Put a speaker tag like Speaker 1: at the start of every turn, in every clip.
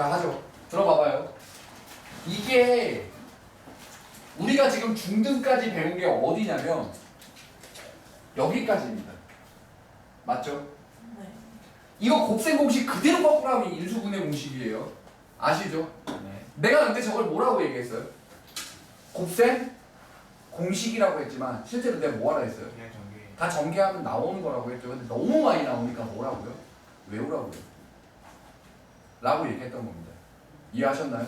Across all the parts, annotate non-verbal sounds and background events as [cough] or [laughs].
Speaker 1: 자 하죠. 들어봐봐요. 이게 우리가 지금 중등까지 배운 게 어디냐면 여기까지입니다. 맞죠?
Speaker 2: 네.
Speaker 1: 이거 곱셈 공식 그대로 거꾸로 하면 인수분해 공식이에요. 아시죠?
Speaker 3: 네.
Speaker 1: 내가 근데 저걸 뭐라고 얘기했어요? 곱셈 공식이라고 했지만 실제로 내가 뭐하라 했어요?
Speaker 3: 그냥 전개.
Speaker 1: 다 전개하면 나오는 거라고 했죠. 근데 너무 많이 나오니까 뭐라고요? 외우라고요. 라고 얘기했던 겁니다. 이해하셨나요?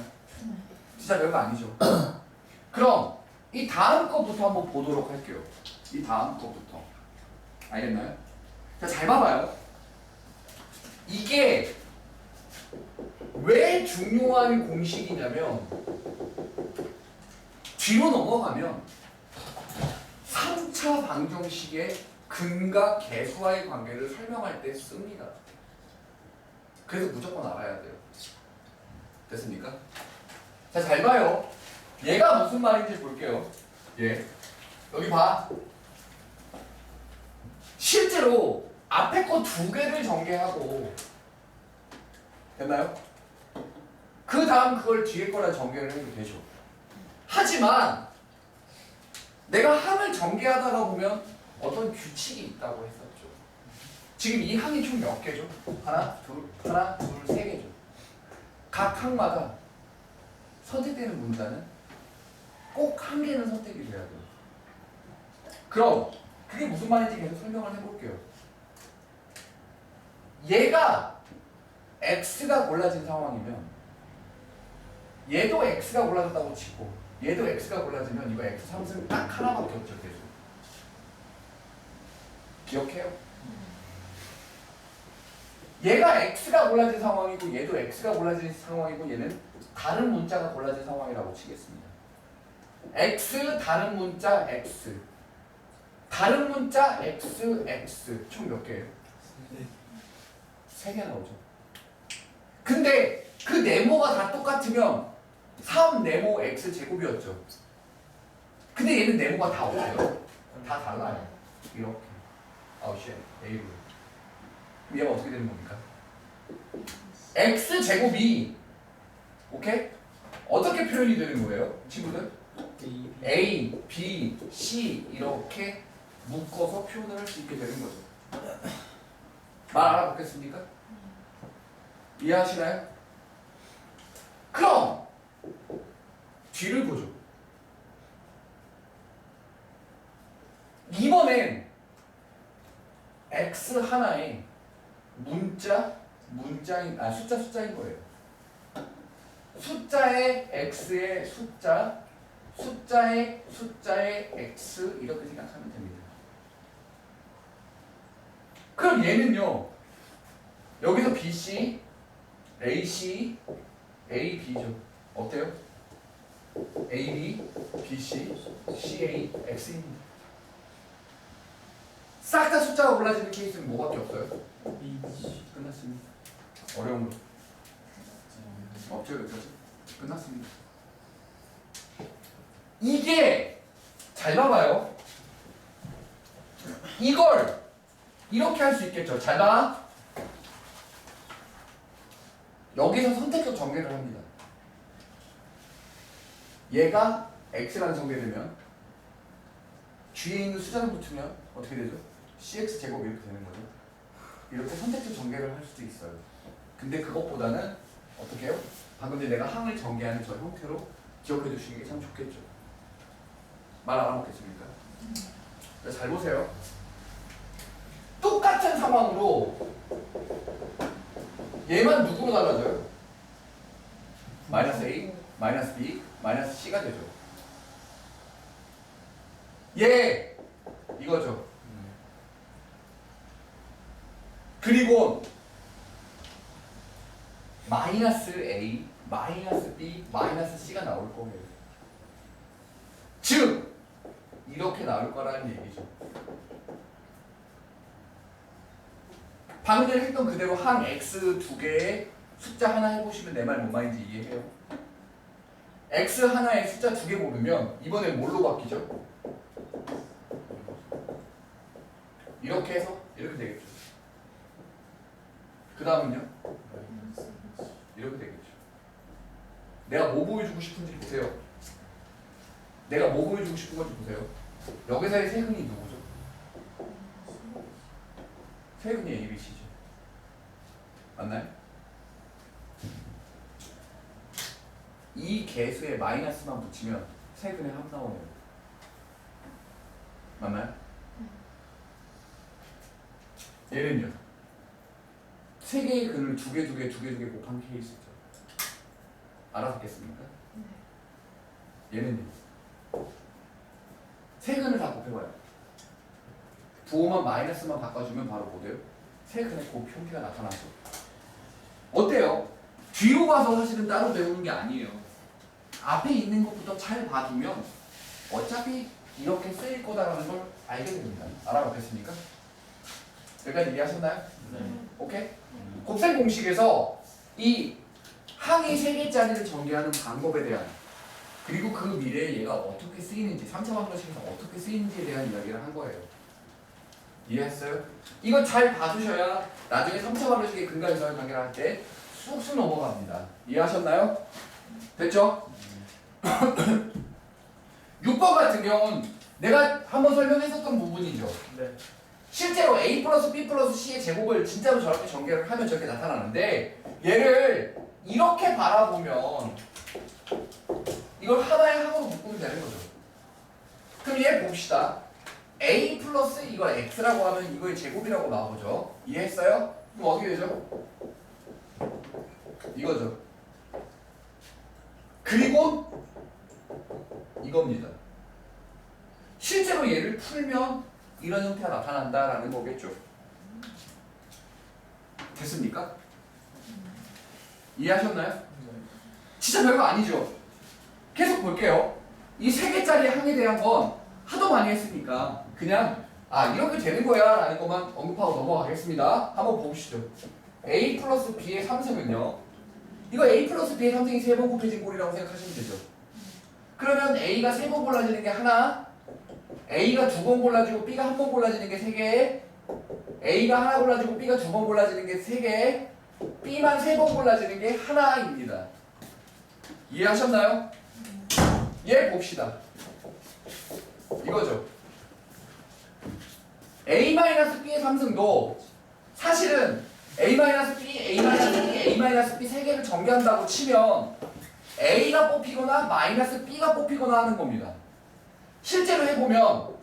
Speaker 1: 진짜 별거 아니죠. [clears throat] 그럼 이 다음 거부터 한번 보도록 할게요. 이 다음 거부터. 알겠나요? 자, 잘 봐봐요. 이게 왜 중요한 공식이냐면 뒤로 넘어가면 3차 방정식의 근과 계수와의 관계를 설명할 때 씁니다. 그래서 무조건 알아야 돼요. 됐습니까? 자, 잘 봐요. 얘가 무슨 말인지 볼게요. 예. 여기 봐. 실제로 앞에 거 두 개를 전개하고 됐나요? 그 다음 그걸 뒤에 거랑 전개를 해도 되죠. 하지만 내가 항을 전개하다가 보면 어떤 규칙이 있다고 했었죠. 지금 이 항이 총 몇 개죠? 하나, 둘, 하나, 둘, 세 개죠. 각 항마다 선택되는 문자는 꼭한 개는 선택이 돼야 돼요. 그럼 그게 무슨 말인지 계속 설명을 해볼게요. 얘가 x가 골라진 상황이면 얘도 x가 골라졌다고 치고 얘도 x가 골라지면 이거 x 3승 딱 하나밖에 없죠 계속. 기억해요? 얘가 x가 골라진 상황이고 얘도 x가 골라진 상황이고 얘는 다른 문자가 골라진 상황이라고 치겠습니다. x 다른 문자 x 다른 문자 x x 총 몇 개예요? 세 개 나오죠. 근데 그 네모가 다 똑같으면 3 네모 x 제곱이었죠. 근데 얘는 네모가 다 없어요. 다 달라요. 이렇게. 아우 쉣. A로. 얘가 어떻게 되는 겁니까? x 제곱이 오케이? 어떻게 표현이 되는 거예요? 친구들? A, B, C 이렇게 묶어서 표현을 할 수 있게 되는 거죠. 말 알아보겠습니까? 이해하시나요? 그럼 뒤를 보죠. 이번엔 x 하나에 문자 문자인 아 숫자 숫자인 거예요. 숫자의 x의 숫자 숫자의 숫자의 x 이렇게 생각하면 됩니다. 그럼 얘는요. 여기서 BC, AC, AB죠. 어때요? AB, BC, CA, X입니다. 싹 다 숫자가 골라지는 케이스는 뭐밖에 없어요? 끝났습니다. 어려운 거 없죠, 여기까지. 끝났습니다. 이게 잘 봐봐요. 이걸 이렇게 할 수 있겠죠. 잘 봐. 여기서 선택적 전개를 합니다. 얘가 x라는 전개되면 뒤에 있는 숫자를 붙으면 어떻게 되죠? cx 제곱 이렇게 되는 거죠. 이렇게 선택적 전개를 할 수도 있어요. 근데 그것보다는 어떻게 해요? 방금 전에 내가 항을 전개하는 저 형태로 기억해 두시는 게 참 좋겠죠. 말 알아먹겠습니까? 자, 잘 보세요. 똑같은 상황으로 얘만 누구로 달라져요? 마이너스 A, 마이너스 B, 마이너스 C가 되죠. 얘 이거죠. 그리고 마이너스 A, 마이너스 B, 마이너스 C가 나올 거예요. 즉 이렇게 나올 거라는 얘기죠. 방금 전에 했던 그대로 한 x 두 개의 숫자 하나 해보시면 내 말 뭔 말인지 이해해요. x 하나에 숫자 두 개 고르면 이번엔 뭘로 바뀌죠? 이렇게 해서 이렇게 되겠죠. 그 다음은요? 이렇게 되겠죠. 내가 뭐 보여주고 싶은지 보세요. 내가 뭐 보여주고 싶은 건지 보세요. 여기서의 세근이 누구죠? 세근이 ABC죠. 맞나요? 이 개수에 마이너스만 붙이면 세근의 합 나오네요. 맞나요? 얘는요. 세 개의 근을 두 개, 두 개, 두 개, 두 개 곱한 케이스죠. 알아듣겠습니까? 얘는요. 세 근을 다 곱해봐요. 부호만 마이너스만 바꿔주면 바로 뭐 돼요? 세 근의 곱 형태가 나타나죠. 어때요? 뒤로 가서 사실은 따로 배우는 게 아니에요. 앞에 있는 것부터 잘 봐두면 어차피 이렇게 쓰일 거다라는 걸 알게 됩니다. 알아봤겠습니까? 여기까지 이해하셨나요?
Speaker 2: 네.
Speaker 1: 오케이? 곱셈 공식에서 이 항이 세 개짜리를 전개하는 방법에 대한 그리고 그 미래에 얘가 어떻게 쓰이는지 3차 방정식에서 어떻게 쓰이는지에 대한 이야기를 한 거예요. 이해했어요? 이거 잘 봐두셔야 나중에 3차 방정식의 근간이설 관계를 할 때 쑥쑥 넘어갑니다. 이해하셨나요? 됐죠? [coughs] 6번 같은 경우는 내가 한번 설명했었던 부분이죠.
Speaker 2: 네.
Speaker 1: 실제로 A 플러스 B 플러스 C의 제곱을 진짜로 저렇게 전개를 하면 저렇게 나타나는데 얘를 이렇게 바라보면 이걸 하나의 항으로 묶으면 되는 거죠. 그럼 얘 봅시다. A 플러스 이거 X라고 하면 이거의 제곱이라고 나오죠. 이해했어요? 그럼 어떻게 되죠? 이거죠. 그리고 이겁니다. 실제로 얘를 풀면 이런 형태가 나타난다라는 거겠죠. 됐습니까? 이해하셨나요? 진짜 별거 아니죠. 계속 볼게요. 이 세 개짜리 항에 대한 건 하도 많이 했으니까 그냥 아 이렇게 되는 거야 라는 것만 언급하고 넘어가겠습니다. 한번 보시죠. A 플러스 B의 3승은요. 이거 A 플러스 B의 3승이 세번 곱해진 꼴이라고 생각하시면 되죠. 그러면 A가 세번 골라지는 게 하나, A가 두 번 골라지고 B가 한 번 골라지는 게 세 개, A가 하나 골라지고 B가 두 번 골라지는 게 세 개, B만 세 번 골라지는 게 하나입니다. 이해하셨나요? 얘 봅시다. 이거죠. A-B의 삼승도 사실은 A-B, A-B, A-B 세 개를 전개한다고 치면 A가 뽑히거나 마이너스 B가 뽑히거나 하는 겁니다. 실제로 해보면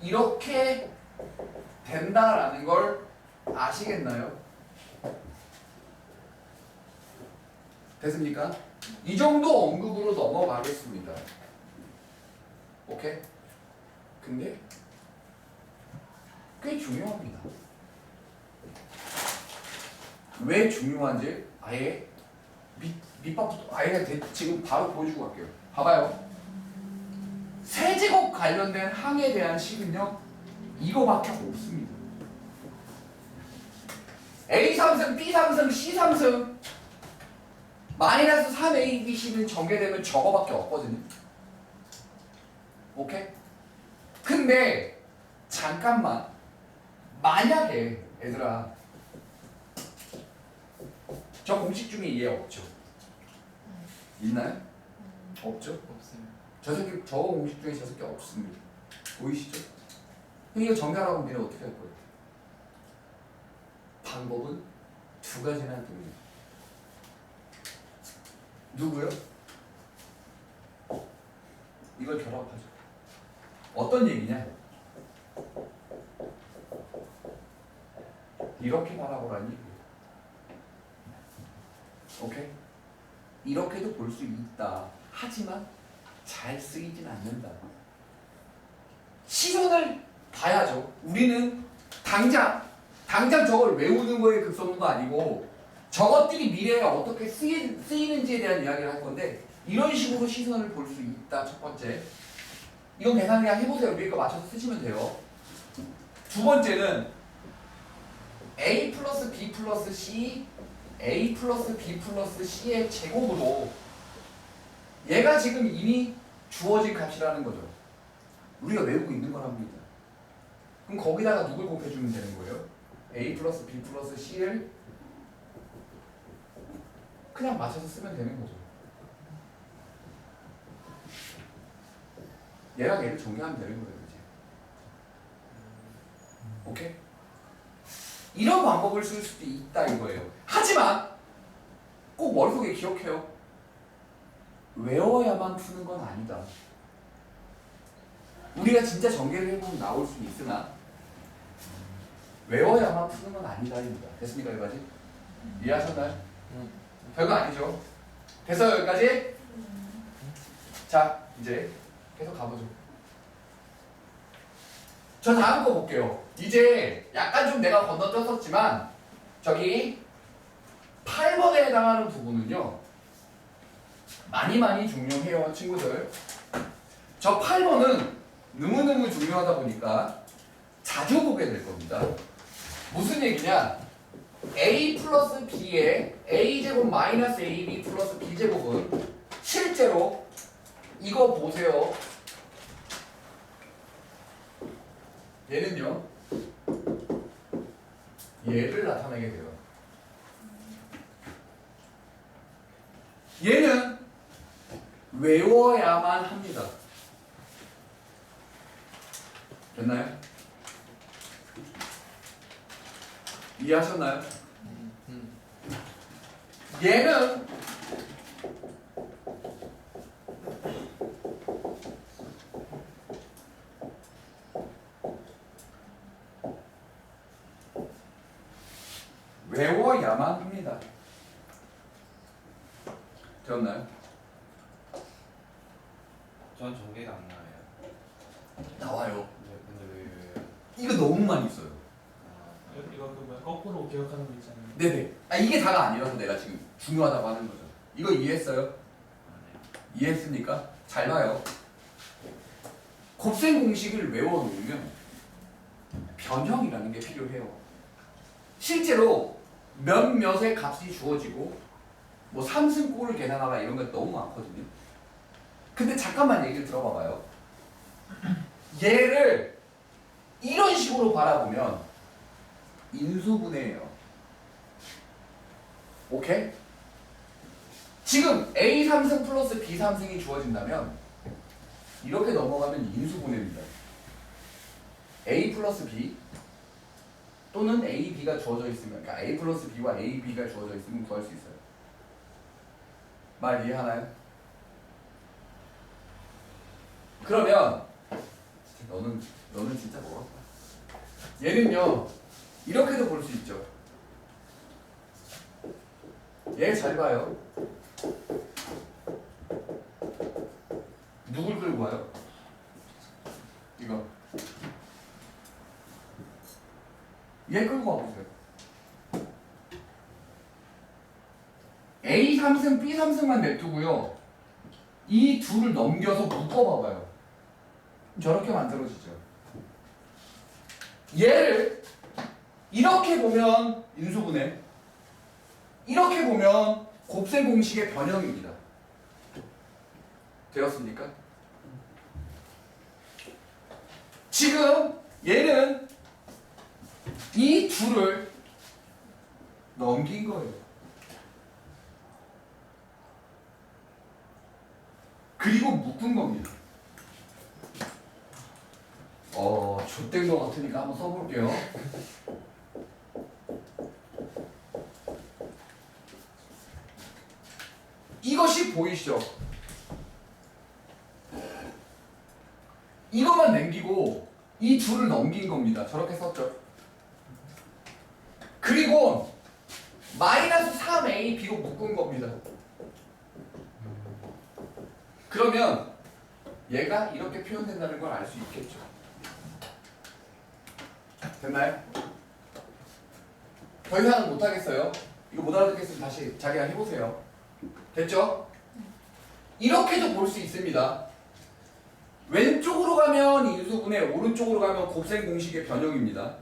Speaker 1: 이렇게 된다라는 걸 아시겠나요? 됐습니까? 이 정도 언급으로 넘어가겠습니다. 오케이? 근데 꽤 중요합니다. 왜 중요한지 아예 밑, 밑밥부터 아예 대- 지금 바로 보여주고 갈게요. 봐봐요. 세제곱 관련된 항에 대한 식은요 이거밖에 없습니다. A 3승, B 3승, C 3승 마이너스 3A, B, C는 전개되면 저거밖에 없거든요. 오케이? 근데 잠깐만 만약에 얘들아 저 공식 중에 얘 없죠? 있나요? 없죠?
Speaker 2: 없어요.
Speaker 1: 저 새끼 저 공식 중에 저 새끼 없습니다. 보이시죠? 이거 정리하라고 니네 어떻게 할 거예요? 방법은 두 가지나 됩니다. 누구요? 이걸 결합하죠. 어떤 얘기냐? 이렇게 얘기예요. 오케이? 이렇게도 볼 수 있다. 하지만 잘 쓰이진 않는다. 시선을 봐야죠. 우리는 당장 당장 저걸 외우는 거에 거 아니고 저것들이 미래에 어떻게 쓰이, 쓰이는지에 대한 이야기를 할 건데 이런 식으로 시선을 볼 수 있다. 첫 번째. 이건 계산 그냥 해보세요. 위에 거 맞춰서 쓰시면 돼요. 두 번째는 a 플러스 b 플러스 c a 플러스 b 플러스 c의 제곱으로 얘가 지금 이미 주어진 가치라는 거죠. 우리가 외우고 있는 거랍니다. 그럼 거기다가 누굴 곱해주면 되는 거예요? a 플러스 b 플러스 c를 그냥 맞춰서 쓰면 되는 거죠. 얘랑 얘를 정리하면 되는 거예요. 이제. 오케이? 이런 방법을 쓸 수도 있다 이거예요. 하지만 꼭 머릿속에 기억해요. 외워야만 푸는 건 아니다. 우리가 진짜 전개를 해보면 나올 수 있으나 외워야만 푸는 건 아니다입니다. 됐습니까 여기까지? 이해하셨나요? 별거 아니죠. 됐어요 여기까지? 자 이제 계속 가보죠. 저 다음 거 볼게요. 이제 약간 좀 내가 건너뛰었었지만 저기 8번에 해당하는 부분은요. 많이 많이 중요해요 친구들. 저 8번은 너무너무 중요하다 보니까 자주 보게 될 겁니다. 무슨 얘기냐? a 플러스 b의 a제곱 마이너스 ab 플러스 b제곱은 실제로 이거 보세요. 얘는요. 얘를 나타내게 돼요. 얘는 외워야만 합니다. 됐나요? 이해하셨나요? 얘는 외워야만 합니다. 되었나요?
Speaker 2: 전 전개가 안 나와요.
Speaker 1: 나와요.
Speaker 2: 근데 근데 왜, 왜, 왜?
Speaker 1: 이거 너무 많이 있어요.
Speaker 2: 아,
Speaker 3: 이거 그 뭐야 거꾸로 기억하는 거 있잖아요.
Speaker 1: 네네. 아 이게 다가 아니라서 내가 지금 중요하다고 하는 거죠. 이거 이해했어요?
Speaker 2: 아, 네.
Speaker 1: 이해했습니까? 잘 봐요. 곱셈 공식을 외워놓으면 변 형이라는 게 필요해요. 실제로 몇몇의 값이 주어지고 뭐 삼승꼴을 계산하라 이런 거 너무 많거든요. 근데 잠깐만 얘기를 들어봐봐요. 얘를 이런 식으로 바라보면 인수분해예요. 오케이? 지금 A 3승 플러스 B 3승이 주어진다면 이렇게 넘어가면 인수분해입니다. A 플러스 B 또는 A, B가 주어져 있으면 그러니까 A 플러스 B와 A, B가 주어져 있으면 구할 수 있어요. 말 이해하나요? 그러면 너는 너는 진짜 멀었다. 얘는요 이렇게도 볼 수 있죠. 얘 잘 봐요. 누굴 끌고 와요? 이거. 얘 끌고 와보세요. A 3승, B 3승만 냅두고요. 이 둘을 넘겨서 묶어봐봐요. 저렇게 만들어지죠. 얘를 이렇게 보면 인수분해, 이렇게 보면 곱셈 공식의 변형입니다. 되었습니까? 지금 얘는 이 둘을 넘긴 거예요. 그리고 묶은 겁니다. 어, 좆된 것 같으니까 한번 써볼게요. 이것이 보이시죠? 이것만 남기고 이 둘을 넘긴 겁니다. 저렇게 썼죠. 그리고 마이너스 3a b로 묶은 겁니다. 그러면 얘가 이렇게 표현된다는 걸 알 수 있겠죠. 됐나요? 더 이상은 못하겠어요. 이거 못 알아듣겠으면 다시 자기가 해보세요. 됐죠? 이렇게도 볼 수 있습니다. 왼쪽으로 가면 인수분해, 오른쪽으로 가면 곱셈 공식의 변형입니다.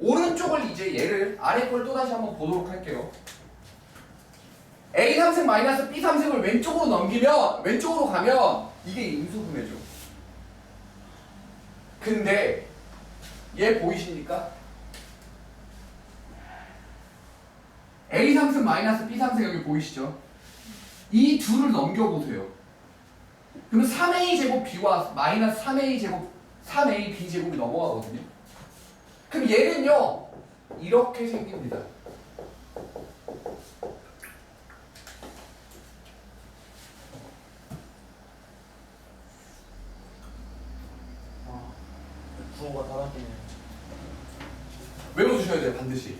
Speaker 1: 오른쪽을 이제 얘를 아래 걸 또다시 한번 보도록 할게요. A 3승 마이너스 B 3승을 왼쪽으로 넘기면 왼쪽으로 가면 이게 인수분해죠. 근데 얘 보이십니까? A 3승 마이너스 B 3승 여기 보이시죠? 이 둘을 넘겨보세요. 그러면 3a 제곱 b와 마이너스 3a 제곱 3a b 제곱이 넘어가거든요. 그럼 얘는요 이렇게 생깁니다.
Speaker 3: 아, 부호가 다 바뀌네.
Speaker 1: 외워두셔야 돼요 반드시.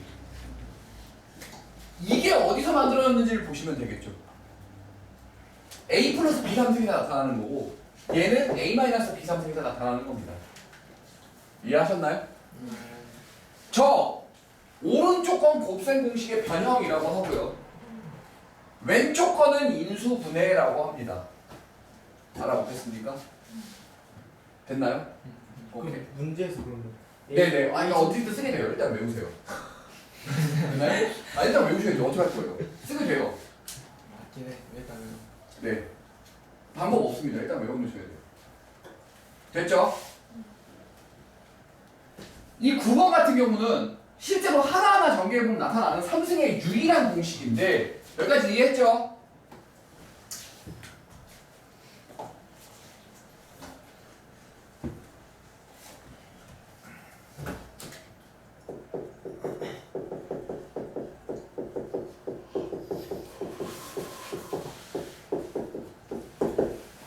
Speaker 1: 이게 어디서 만들어졌는지를 보시면 되겠죠. a 플러스 b 삼승이가 나타나는 거고 얘는 a 마이너스 b 삼승이가 나타나는 겁니다. 이해하셨나요? 저 오른쪽 건 곱셈 공식의 변형이라고 하고요. 왼쪽 거는 인수분해라고 합니다. 알아보겠습니까? 됐나요? 오케이.
Speaker 3: 그 문제에서 그런 거.
Speaker 1: 네네. 아니 어떻게든 쓰게 돼요. 일단 외우세요. 됐나요? 아 일단 외우셔야죠. 어떻게 할 거예요? 쓰게 돼요.
Speaker 3: 맞긴 해. 일단
Speaker 1: 네. 방법 없습니다. 일단 외워놓으셔야 돼요. 됐죠? 이 9번 같은 경우는 실제로 하나하나 전개해보면 나타나는 삼승의 유일한 공식인데 여기까지 이해했죠?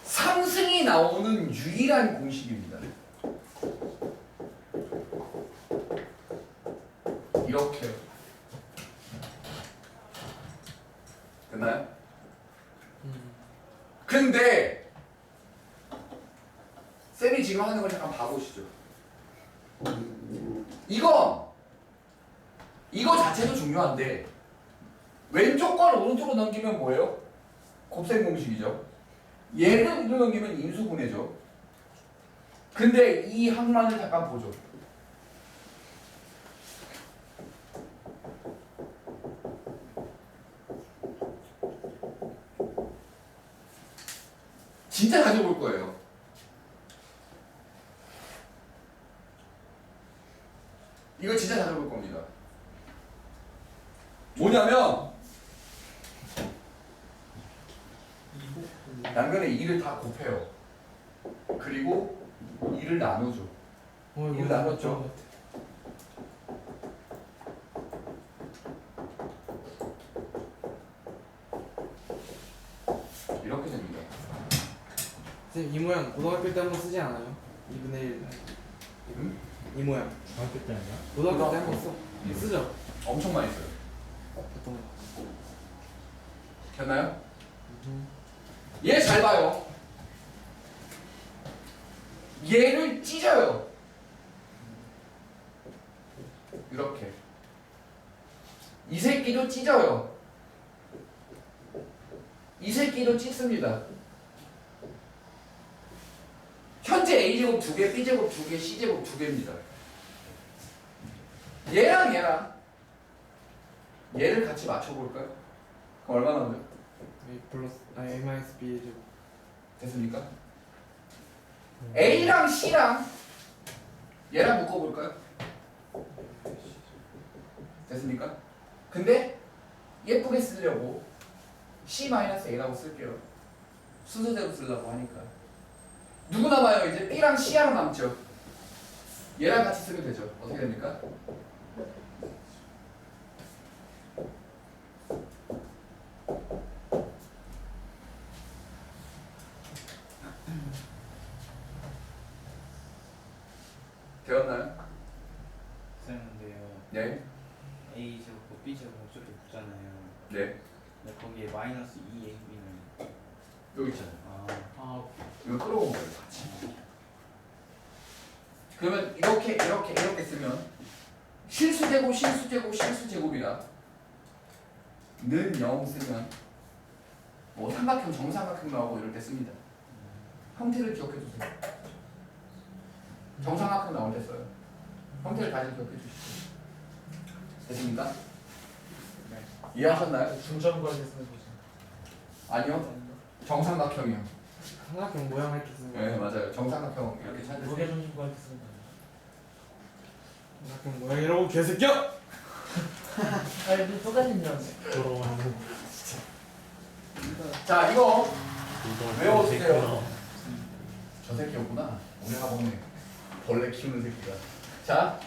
Speaker 1: 삼승이 나오는 유일한 공식입니다. 이렇게요. 됐나요? 근데 쌤이 지금 하는 걸 잠깐 봐보시죠. 이건 이거 자체도 중요한데 왼쪽 걸 오른쪽으로 넘기면 뭐예요? 곱셈 공식이죠. 얘를 이로 넘기면 인수분해죠. 근데 이 항만을 잠깐 보죠. 진짜 자주 볼 거예요. 이거 진짜 자주 볼 겁니다. 뭐냐면 양변에 2를 다 곱해요. 그리고 2를 나누죠.
Speaker 3: 어,
Speaker 1: 이거 나눴죠? 이렇게 됩니다.
Speaker 4: 선생님 이 모양 고등학교 때 한번 쓰지 않아요? 2분의 1.
Speaker 1: 음?
Speaker 4: 이 모양
Speaker 3: 중학교 때 아니야?
Speaker 4: 고등학교 때 한번 써.
Speaker 1: 음.
Speaker 4: 쓰죠?
Speaker 1: 엄청 많이 써요.
Speaker 4: 어떤 거?
Speaker 1: 됐나요? 얘 잘 봐요. 얘를 찢어요. 이렇게. 이 새끼도 찢어요. 이 새끼도 찢습니다. 현재 A제곱 두 개, B제곱 두 개, C제곱 두 개입니다. 얘랑 얘랑 얘를 같이 맞춰볼까요? 그럼 얼마 나오죠?
Speaker 4: A 플러스 아 A 마이너스 B 제곱.
Speaker 1: 됐습니까? A랑 C랑 얘랑 묶어볼까요? 됐습니까? 근데 예쁘게 쓰려고 C-A라고 쓸게요. 순서대로 쓰려고 하니까. 누구 남아요? 이제 B랑 C랑 남죠. 얘랑 같이 쓰면 되죠. 어떻게 됩니까? 되었나요?
Speaker 2: 쓰는데요.
Speaker 1: 네.
Speaker 2: A 제곱 B 제곱 어차피 붙잖아요.
Speaker 1: 네.
Speaker 2: 근데 거기에 마이너스 2AB는
Speaker 1: 여기 있잖아요.
Speaker 2: 아
Speaker 3: 아,
Speaker 1: 이거 끌어온 거예요, 같이. 그러면 이렇게 이렇게 이렇게 쓰면 실수제곱 실수제곱 실수제곱이라 는 0 쓰면 뭐 삼각형 정삼각형 나오고 이럴 때 씁니다. 형태를 기억해 주세요. 정삼각형 나올 때 써요. 형태를 다시 기억해 주시죠. 됐습니까?
Speaker 2: 네.
Speaker 1: 이해하셨나요?
Speaker 3: 때 쓰는 거지.
Speaker 1: 아니요. 정삼각형이요.
Speaker 4: 삼각형 모양 할때 쓰는 거.
Speaker 1: 네 맞아요. 정삼각형 이렇게 찾으세요.
Speaker 3: 무게 쓰는 거
Speaker 4: 삼각형 모양이라고 개새끼야!
Speaker 3: 아니, 똑같은 뉘앙스.
Speaker 5: 부러워하고
Speaker 1: 자 이거 외워주세요. 저 새끼였구나. 우리 학원에 벌레 키우는 새끼가. 자,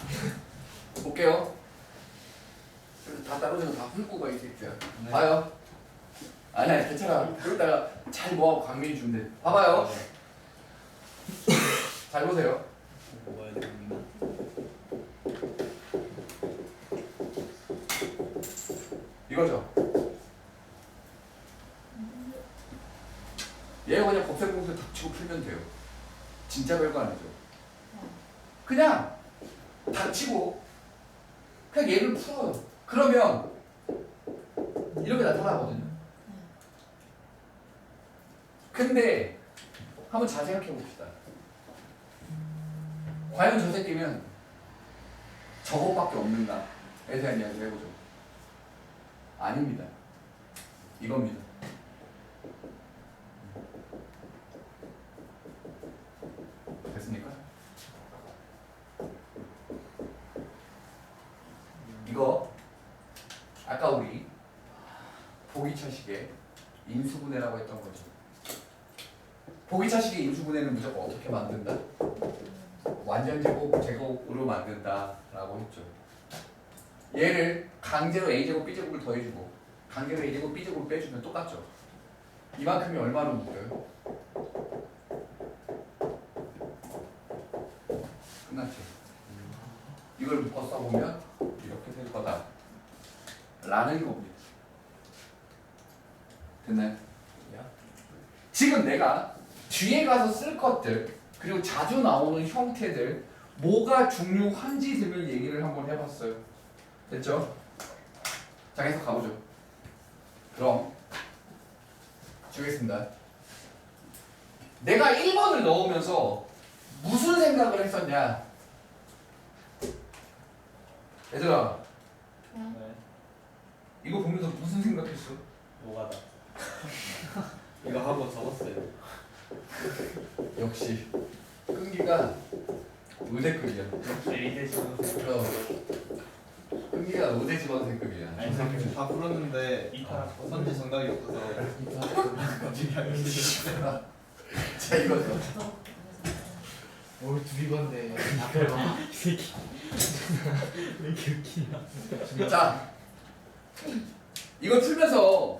Speaker 1: 볼게요. 다 떨어지고 다 훑고 가 이 새끼야.
Speaker 2: 네.
Speaker 1: 봐요. 아니야, 괜찮아. 그러다가 잘 모아고 강민이 돼. 봐봐요. 잘 보세요.
Speaker 2: 뭐야 됩니
Speaker 1: 이거죠. 얘가 그냥 법색 공수 닥치고 풀면 돼요. 진짜 별거 아니죠. 그냥 닥치고 그냥 얘를 풀어요. 그러면 이렇게 나타나거든요. 근데 한번 잘 생각해 봅시다. 과연 저 새끼는 저것밖에 없는가에 대한 이야기를 해보죠. 아닙니다. 이겁니다. 됐습니까? 이거 아까 우리 보기차식의 인수분해라고 했던 거죠. 보기차식의 인수분해는 무조건 어떻게 만든다? 완전 제곱 제곱으로 만든다라고 했죠. 얘를 강제로 a제곱 b제곱을 더해주고 강제로 a제곱 b제곱을 빼주면 똑같죠. 이만큼이 얼마로 묶여요? 끝났죠. 이걸 묶어 써보면 이렇게 될 거다. 라는 겁니다. 됐나요? 지금 내가 뒤에 가서 쓸 것들 그리고 자주 나오는 형태들 뭐가 중요한지 등을 얘기를 한번 해봤어요. 됐죠? 자 계속 가보죠. 그럼 주겠습니다. 내가 1번을 넣으면서 무슨 생각을 했었냐? 얘들아
Speaker 2: 네.
Speaker 1: 이거 보면서 무슨 생각했어?
Speaker 2: 뭐가다. [laughs] 이거 하고 적었어요.
Speaker 1: 역시 끈기가 의대급이야.
Speaker 2: 제이대 지금
Speaker 1: 그럼 지원생급이야.
Speaker 2: 아니 선생님 다 풀었는데
Speaker 3: 이따
Speaker 2: 선지 정답이 없어서 갑자기 하기 싫어요.
Speaker 1: 자 이거죠.
Speaker 4: 뭘 둘이 건데
Speaker 3: 앞에 봐. 이 새끼. 왜 이렇게 웃기냐.
Speaker 1: 자 이거 풀면서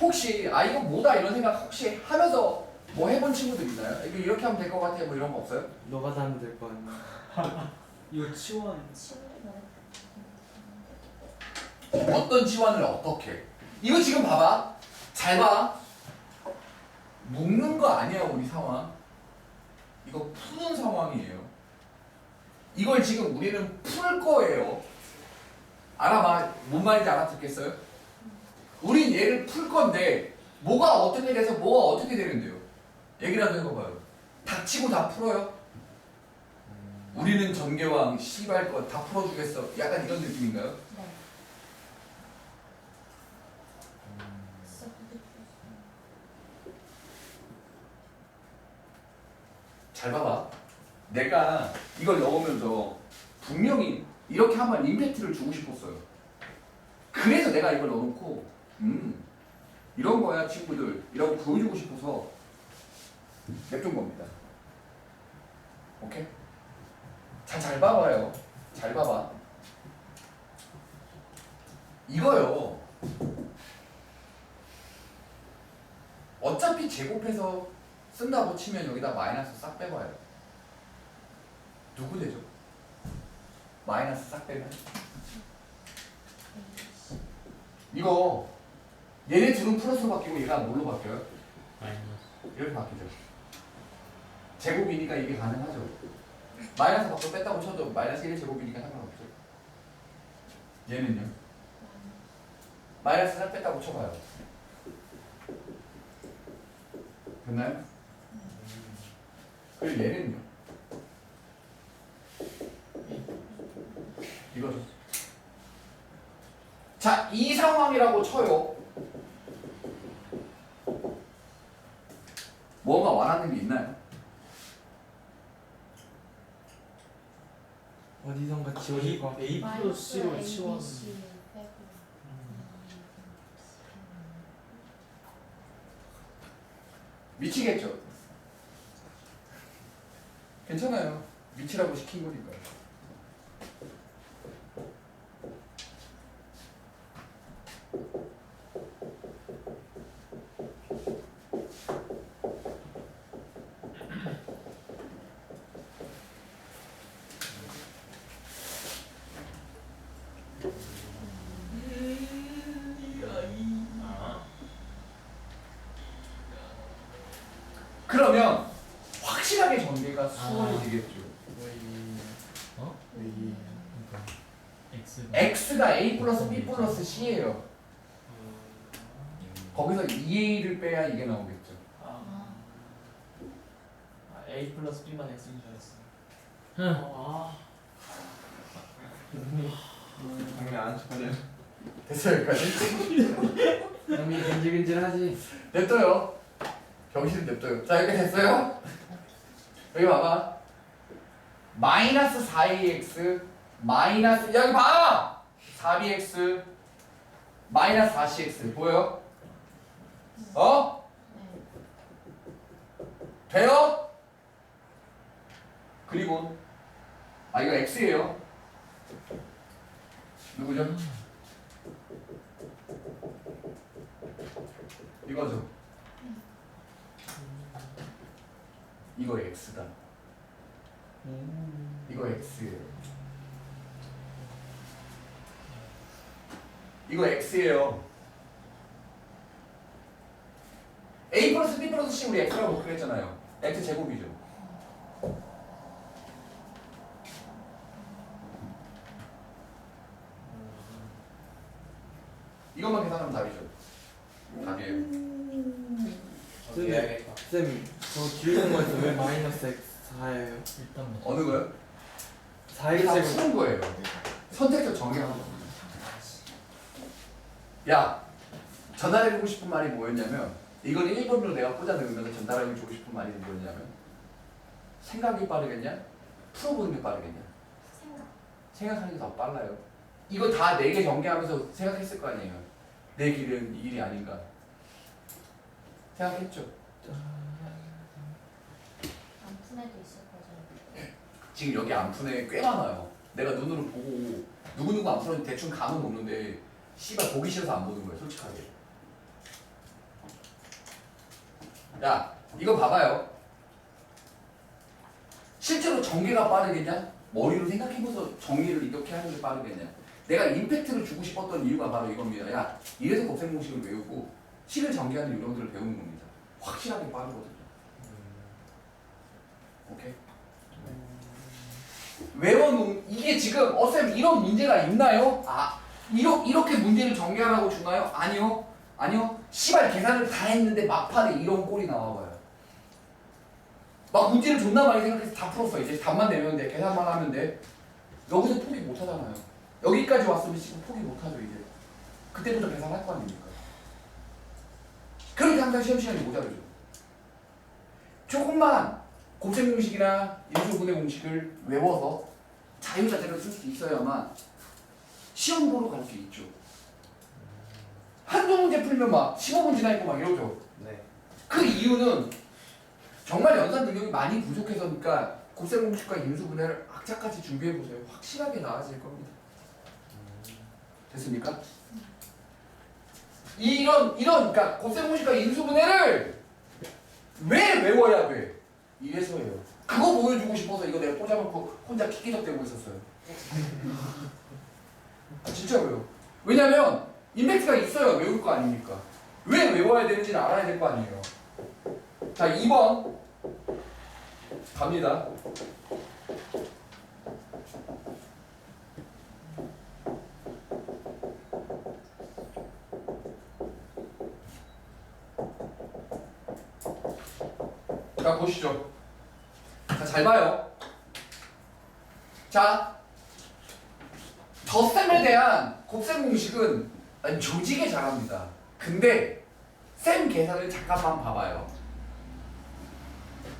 Speaker 1: 혹시 아 이거 뭐다 이런 생각 혹시 하면서 뭐 해본 친구들 있나요? 이거 이렇게 하면 될 것 같아 뭐 이런 거 없어요?
Speaker 4: 너가 다 하면 될거 아니야 [laughs]
Speaker 2: 이거 치원
Speaker 1: 어떤 지원을 어떻게? 이거 지금 봐봐. 잘 봐. 묶는 거 아니야 우리 상황. 이거 푸는 상황이에요. 이걸 지금 우리는 풀 거예요. 알아봐. 뭔 말인지 알아듣겠어요? 우린 얘를 풀 건데 뭐가 어떻게 돼서 뭐가 어떻게 되는데요? 얘기라도 해봐봐요. 닥치고 다 풀어요? 우리는 전개왕 씨발 거다 풀어주겠어. 약간 이런 느낌인가요? 잘 봐봐. 내가 이걸 넣으면서 분명히 이렇게 한번 임팩트를 주고 싶었어요. 그래서 내가 이걸 넣어놓고 음 이런 거야 친구들 이라고 보여주고 싶어서 냅둔 겁니다. 오케이? 자, 잘 봐봐요. 잘 봐봐. 이거요. 어차피 제곱해서 쓴다고 치면 여기다 마이너스 싹 빼봐요. 누구 되죠? 마이너스 싹 빼면? 이거 얘네 둘은 플러스로 바뀌고 얘가 뭘로 바뀌어요?
Speaker 3: 마이너스.
Speaker 1: 이렇게 바뀌죠. 제곱이니까 이게 가능하죠. 마이너스 밖으로 뺐다고 쳐도 마이너스 1 제곱이니까 상관없죠. 얘는요? 마이너스 4 뺐다고 쳐봐요. 됐나요? 그리고 얘는요? 이거죠. 자, 이 상황이라고 쳐요. 뭔가 원하는 게 있나요?
Speaker 4: 어디선가 지워질 거
Speaker 3: A 플러스 C로 치워.
Speaker 1: 미치겠죠. 괜찮아요. 미치라고 시킨 거니까요.
Speaker 3: 아.
Speaker 1: 그러면 확실하게 전개가 수월해지겠죠.
Speaker 3: 어?
Speaker 4: 이
Speaker 3: 그러니까 X.
Speaker 1: x가 a 플러스 b 플러스 c예요. 거기서 2a를 빼야 이게 나오겠죠.
Speaker 2: 아. 아, A 플러스 B만 X인 줄 알았어.
Speaker 3: 응.
Speaker 2: 아.
Speaker 4: 당연히 안 척하네
Speaker 1: 됐어요 여기까지? [laughs]
Speaker 4: 몸이 근질근질하지
Speaker 1: 냅둬요. 병신 냅둬요. 자 이렇게 됐어요? 여기 봐봐. 마이너스 4ax 마이너스 여기 봐! 4bx 마이너스 4cx 보여? 어? 돼요? 그리고 아 이거 x예요. 누구죠? 이거죠. 이거 x다. 이거 x예요. 이거 x예요. a 플러스 b 플러스 c 우리 x라고 그랬잖아요. x 제곱이죠. 이것만 계산하면 답이죠. 답이에요.
Speaker 4: 저기
Speaker 2: 해야겠다.
Speaker 4: 쌤저 있는 거에서 왜 마이너스 X 4예요?
Speaker 3: 일단 뭐.
Speaker 1: 어느 거요?
Speaker 4: 4X
Speaker 1: 다
Speaker 4: 제곱
Speaker 1: 푸는 거예요. 선택적 정의하는 거. 야, 전달해주고 싶은 말이 뭐였냐면 이걸 1번으로 내가 꽂아 넣으면서 전달해주고 싶은 말이 뭐였냐면 생각이 빠르겠냐? 풀어보는 게 빠르겠냐?
Speaker 5: 생각.
Speaker 1: 생각하는 게 더 빨라요. 이거 다네개 정리하면서 생각했을 거 아니에요. 내 길은 이 길이 아닌가. 생각했죠.
Speaker 5: 안푼 애도 있을 거죠.
Speaker 1: 지금 여기 안푼애꽤 많아요. 내가 눈으로 보고 누구누구 안 푸는지 대충 감은 오는데 씨발 보기 싫어서 안 보는 거예요, 솔직하게. 야, 이거 봐봐요. 실제로 전개가 빠르겠냐? 머리로 생각해보서 정리를 이렇게 하는 게 빠르겠냐? 내가 임팩트를 주고 싶었던 이유가 바로 이겁니다. 야, 이래서 곱셈 공식을 외우고 식을 전개하는 요령들을 배우는 겁니다. 확실하게 빠르거든요. 오케이? 외워놓은 이게 지금 어쌤 이런 문제가 있나요? 아 이러, 이렇게 문제를 전개하라고 주나요? 아니요. 아니요. 시발 계산을 다 했는데 막판에 이런 꼴이 나와봐요. 막 문제를 존나 많이 생각해서 다 풀었어 이제. 답만 내면 돼. 계산만 하면 돼. 여기서 포기 못 하잖아요. 여기까지 왔으면 지금 포기 못 하죠 이제. 그때부터 계산할 거 아닙니까? 그러니까 항상 시험 시간이 모자르죠. 조금만 곱셈 공식이나 인수분해 공식을 외워서 자유자재로 쓸 수 있어야만 시험 보러 갈 수 있죠. 한두 문제 풀면 막 15분 지나 있고 막 이러죠.
Speaker 2: 네.
Speaker 1: 그 이유는 정말 연산 능력이 많이 부족해서니까 곱셈 공식과 인수 분해를 악착같이 준비해 보세요. 확실하게 나아질 겁니다. 됐습니까? 이런 이런 그러니까 곱셈 공식과 인수 분해를 왜 외워야 돼? 이래서예요. 그거 보여주고 싶어서 이거 내가 꽂아놓고 혼자 키키덕대고 있었어요. [laughs] 아, 진짜로요. 왜냐면 임팩트가 있어야 외울 거 아닙니까? 왜 외워야 되는지를 알아야 될 거 아니에요. 자, 2번 갑니다. 자, 보시죠. 자, 잘 봐요. 자, 덧셈에 대한 곱셈 공식은 난 조직에 잘합니다. 근데 셈 계산을 잠깐만 봐봐요.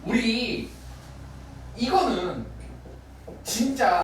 Speaker 1: 우리 이거는 진짜